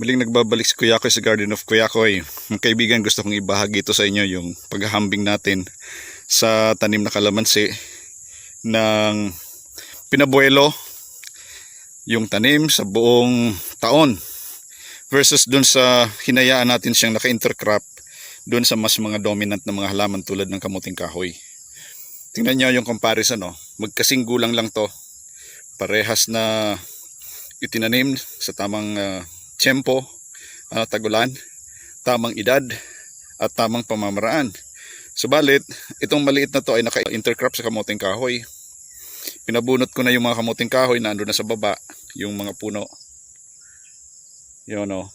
Muling nagbabalik si Kuya Koy sa Garden of Kuya Koy. Mga kaibigan, gusto kong ibahagi ito sa inyo yung paghahambing natin sa tanim na kalamansi ng pinabuelo yung tanim sa buong taon versus dun sa hinayaan natin siyang naka-intercrop dun sa mas mga dominant na mga halaman tulad ng kamuting kahoy. Tingnan niyo yung comparison, no? magkasing gulang lang to. Parehas na itinanim sa tamang ah, tiyempo, ano, tagulan, tamang edad, at tamang pamamaraan. Subalit, itong maliit na to ay naka-intercrop sa kamuting kahoy. Pinabunot ko na yung mga kamuting kahoy na ando na sa baba, yung mga puno. Yun o.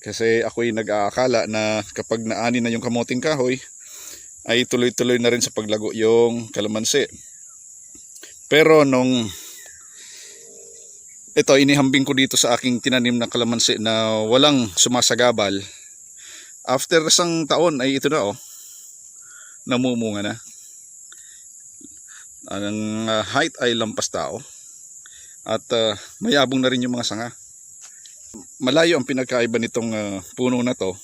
Kasi ako'y nag-aakala na kapag naani na yung kamuting kahoy, ay tuloy-tuloy na rin sa paglago yung kalamansi. Pero nung ito inihambing ko dito sa aking tinanim na kalamansi na walang sumasagabal. After isang taon ay ito na oh. Namumunga na. Ang uh, height ay lampas tao. At uh, mayabong na rin yung mga sanga. Malayo ang pinagkaiba nitong uh, puno na to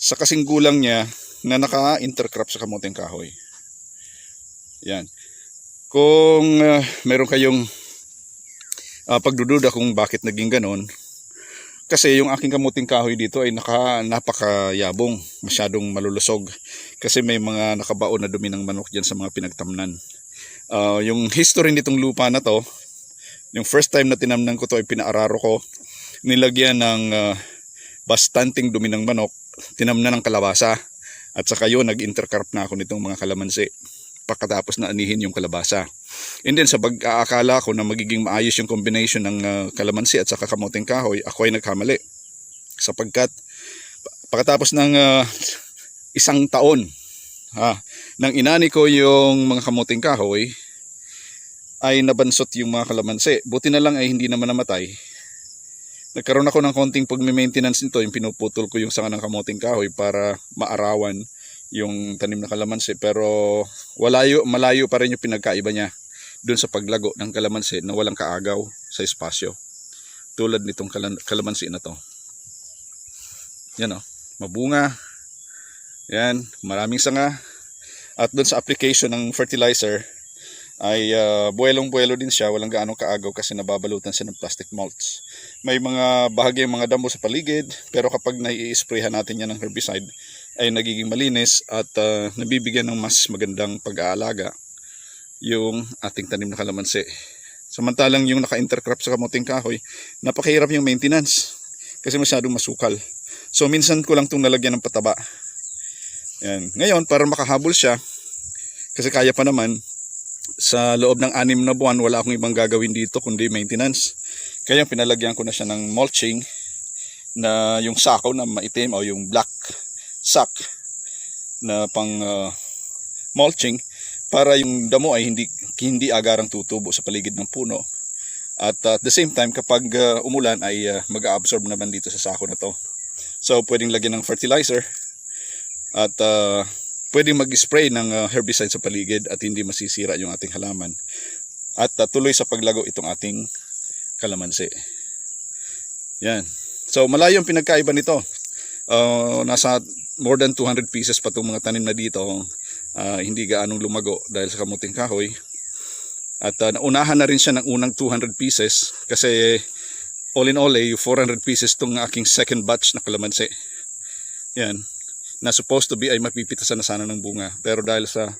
sa kasing gulang niya na naka-intercrop sa kamuting kahoy. Yan. Kung uh, meron kayong uh, pagdududa kung bakit naging ganon. Kasi yung aking kamuting kahoy dito ay naka, napakayabong, masyadong malulusog. Kasi may mga nakabaon na dumi ng manok dyan sa mga pinagtamnan. Uh, yung history nitong lupa na to, yung first time na tinamnan ko to ay pinaararo ko, nilagyan ng uh, bastanting dumi ng manok, tinamnan ng kalabasa. At saka yun, nag-intercarp na ako nitong mga kalamansi pagkatapos na anihin yung kalabasa. And then sa pag-aakala ko na magiging maayos yung combination ng uh, kalamansi at saka kamuting kahoy, ako ay nagkamali. Sapagkat pagkatapos ng uh, isang taon ha, nang inani ko yung mga kamuting kahoy, ay nabansot yung mga kalamansi. Buti na lang ay hindi naman namatay. Nagkaroon ako ng konting pag-maintenance nito, yung pinuputol ko yung sanga ng kamuting kahoy para maarawan yung tanim na kalamansi pero walayo, malayo pa rin yung pinagkaiba niya doon sa paglago ng kalamansi na walang kaagaw sa espasyo tulad nitong kal- kalamansi na to. Yan o, mabunga. Yan, maraming sanga. At doon sa application ng fertilizer ay uh, buwelong-buwelo din siya, walang gaano kaagaw kasi nababalutan siya ng plastic mulch. May mga bahagi mga damo sa paligid, pero kapag nai-sprayhan natin yan ng herbicide, ay nagiging malinis at uh, nabibigyan ng mas magandang pag-aalaga yung ating tanim na kalamansi. Samantalang yung naka-intercrop sa kamuting kahoy, napakahirap yung maintenance kasi masyadong masukal. So minsan ko lang itong nalagyan ng pataba. Yan. Ngayon, para makahabol siya, kasi kaya pa naman, sa loob ng anim na buwan, wala akong ibang gagawin dito kundi maintenance. Kaya pinalagyan ko na siya ng mulching na yung sakaw na maitim o yung black sack na pang uh, mulching para yung damo ay hindi hindi agarang tutubo sa paligid ng puno. At uh, at the same time kapag uh, umulan ay uh, mag-absorb naman dito sa sako na to. So pwedeng lagyan ng fertilizer at uh, pwedeng mag-spray ng uh, herbicide sa paligid at hindi masisira yung ating halaman. At uh, tuloy sa paglago itong ating kalamansi. Yan. So malayo ang pinagkaiba nito. Uh, nasa more than 200 pieces pa itong mga tanim na dito. Uh, hindi gaanong lumago dahil sa kamuting kahoy. At uh, naunahan na rin siya ng unang 200 pieces kasi all in all eh, 400 pieces itong aking second batch na kalamansi. Yan. Na supposed to be ay mapipitasan na sana ng bunga. Pero dahil sa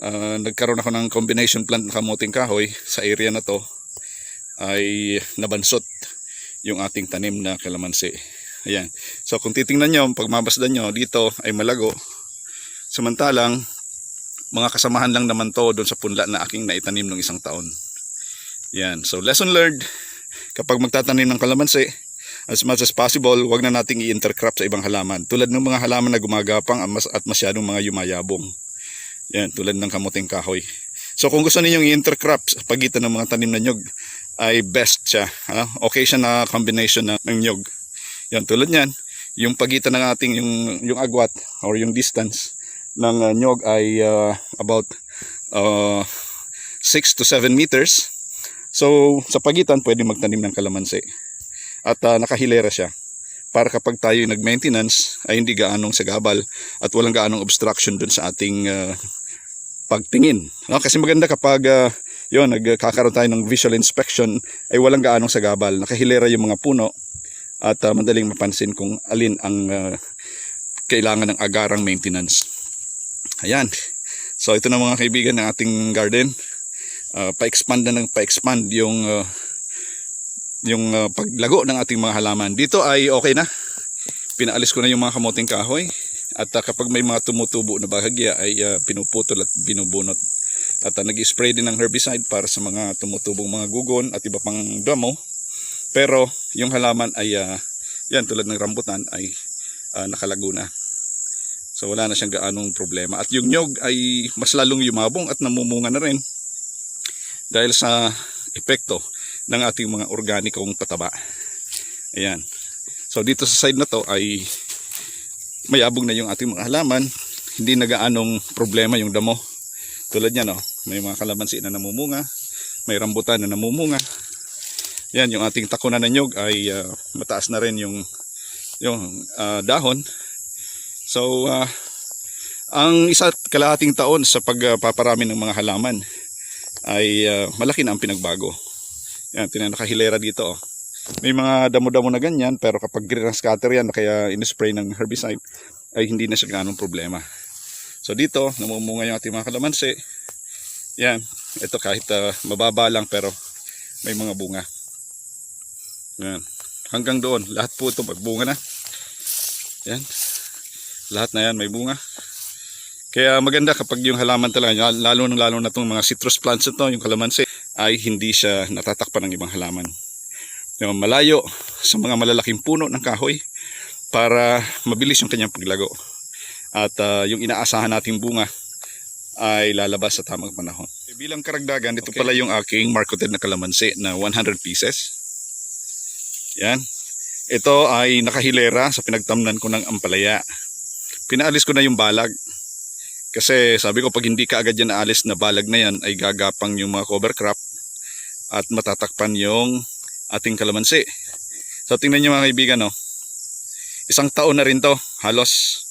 uh, nagkaroon ako ng combination plant na kamuting kahoy sa area na to ay nabansot yung ating tanim na kalamansi. Ayan. So kung titingnan nyo, pag mabasdan nyo, dito ay malago. Samantalang, mga kasamahan lang naman to doon sa punla na aking naitanim ng isang taon. Yan. So lesson learned, kapag magtatanim ng kalamansi, as much as possible, wag na nating i-intercrop sa ibang halaman. Tulad ng mga halaman na gumagapang at masyadong mga yumayabong. Yan, tulad ng kamuting kahoy. So kung gusto ninyong i-intercrop sa pagitan ng mga tanim na nyog, ay best siya. Ha? Okay siya na combination na, ng nyog. Yan, tulad niyan, yung pagitan ng ating yung, yung agwat or yung distance ng uh, nyog ay uh, about uh, 6 to 7 meters. So, sa pagitan, pwede magtanim ng kalamansi. at ah, nakahilera siya para kapag tayo nag-maintenance ay hindi gaanong sagabal at walang gaanong obstruction dun sa ating ah, pagtingin. No? Kasi maganda kapag ah, yun, nagkakaroon tayo ng visual inspection ay walang gaanong sagabal. Nakahilera yung mga puno at ah, madaling mapansin kung alin ang ah, kailangan ng agarang maintenance. Ayan. So ito na mga kaibigan ng ating garden. Ah, pa-expand na ng pa-expand yung ah, yung ah, paglago ng ating mga halaman. Dito ay okay na. Pinaalis ko na yung mga kamoting kahoy. At ah, kapag may mga tumutubo na bahagya ay ah, pinuputol at binubunot. At uh, nag-spray din ng herbicide para sa mga tumutubong mga gugon at iba pang damo. Pero yung halaman ay ah, yan tulad ng rambutan ay ah, nakalago na. So wala na siyang gaanong problema. At yung nyog ay mas lalong yumabong at namumunga na rin dahil sa epekto ng ating mga organikong pataba. Ayan. So dito sa side na to ay mayabong na yung ating mga halaman. Hindi na gaanong problema yung damo. Tulad niya no, may mga kalamansi na namumunga, may rambutan na namumunga. Yan, yung ating takunan na nyog ay ah, mataas na rin yung yung ah, dahon. So, ah, ang isa't kalahating taon sa pagpaparami ng mga halaman ay ah, malaki na ang pinagbago. Yan, tinan nakahilera dito. Oh. May mga damo-damo na ganyan pero kapag green scatter yan kaya in-spray ng herbicide ay hindi na siya ganong problema. So dito, namumunga yung ating mga kalamansi. Yan, ito kahit ah, mababa lang pero may mga bunga. Yan. Hanggang doon, lahat po ito magbunga na. Yan. Lahat na yan may bunga. Kaya maganda kapag yung halaman talaga, lalo na lalo na itong mga citrus plants ito, yung kalamansi, ay hindi siya natatakpan ng ibang halaman. Yung malayo sa mga malalaking puno ng kahoy para mabilis yung kanyang paglago. At ah, yung inaasahan nating bunga ay lalabas sa tamang panahon. Bilang karagdagan, ito Okay. pala yung aking marketed na kalamansi na 100 pieces. Yan. Ito ay nakahilera sa pinagtamnan ko ng ampalaya. Pinaalis ko na yung balag. Kasi sabi ko pag hindi ka agad yan naalis na balag na yan ay gagapang yung mga cover crop at matatakpan yung ating kalamansi. So tingnan nyo mga kaibigan no. Isang taon na rin to halos.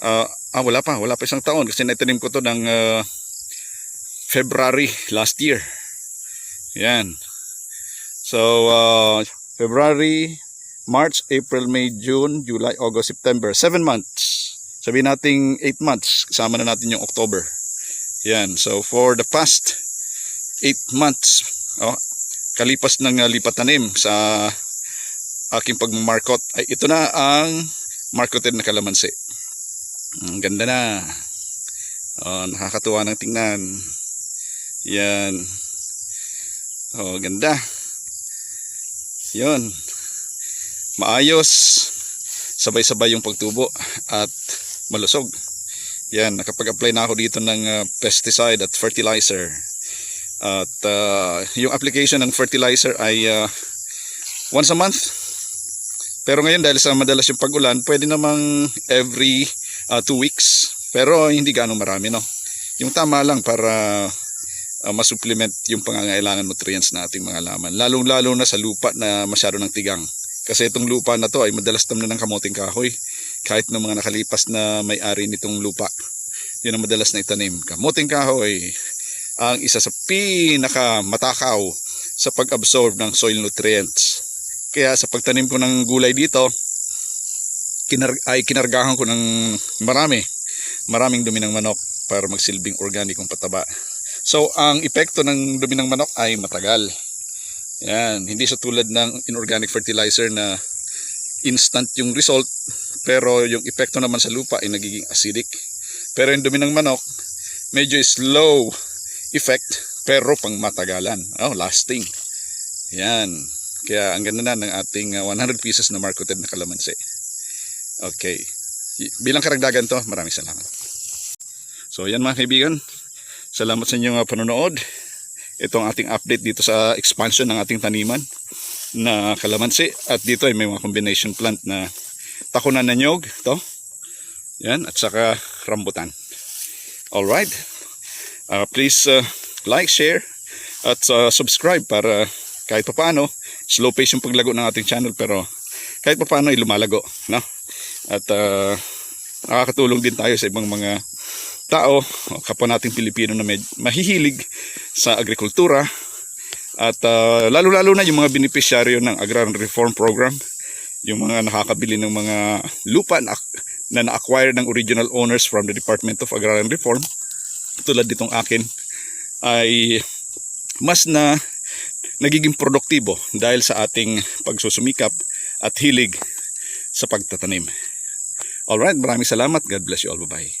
Ah, ah wala pa, wala pa isang taon kasi naitanim ko to ng ah, February last year. Yan. So ah, February, March, April, May, June, July, August, September. 7 months. Sabihin natin 8 months. Kasama na natin yung October. Yan. So for the past 8 months, oh, kalipas ng uh, lipat tanim sa aking pagmamarkot, ay ito na ang marketed na kalamansi. Ang ganda na. Oh, nakakatuwa ng tingnan. Yan. Oh, ganda. Yun. Maayos. Sabay-sabay yung pagtubo at malusog. Yan, nakapag-apply na ako dito ng uh, pesticide at fertilizer. At uh, yung application ng fertilizer ay uh, once a month. Pero ngayon dahil sa madalas yung pag-ulan, pwede namang every uh, two weeks. Pero hindi ganong marami, no? Yung tama lang para uh, masupplement yung pangangailangan nutrients na ating mga laman. Lalong-lalo na sa lupa na masyado ng tigang. Kasi itong lupa na to ay madalas tamnan ng kamoting kahoy. Kahit ng mga nakalipas na may-ari nitong lupa. Yun ang madalas na itanim. Kamoting kahoy ang isa sa pinaka matakaw sa pag-absorb ng soil nutrients. Kaya sa pagtanim ko ng gulay dito, kinar ay kinargahan ko ng marami. Maraming dumi ng manok para magsilbing organikong pataba. So, ang epekto ng dumi ng manok ay matagal. Yan, hindi sa tulad ng inorganic fertilizer na instant yung result, pero yung epekto naman sa lupa ay nagiging acidic. Pero yung dumi ng manok, medyo slow effect, pero pang matagalan. Oh, lasting. Yan. Kaya ang ganda na ng ating uh, 100 pieces na marketed na kalamansi. Okay. Bilang karagdagan to, maraming salamat. So, yan mga kaibigan. Salamat sa inyong uh, panonood. Ito ang ating update dito sa expansion ng ating taniman na kalamansi. At dito ay may mga combination plant na takunan na nyog. To. Yan. At saka rambutan. Alright. Uh, please uh, like, share, at uh, subscribe para kahit pa paano slow pace yung paglago ng ating channel pero kahit pa paano ay lumalago. No? At ah, nakakatulong din tayo sa ibang mga tao, kapwa nating Pilipino na med- mahihilig sa agrikultura at ah, lalo-lalo na yung mga beneficiaryo ng Agrarian Reform Program, yung mga nakakabili ng mga lupa na, na na-acquire ng original owners from the Department of Agrarian Reform, tulad nitong akin, ay mas na nagiging produktibo dahil sa ating pagsusumikap at hilig sa pagtatanim. Alright, maraming salamat. God bless you all. Bye-bye.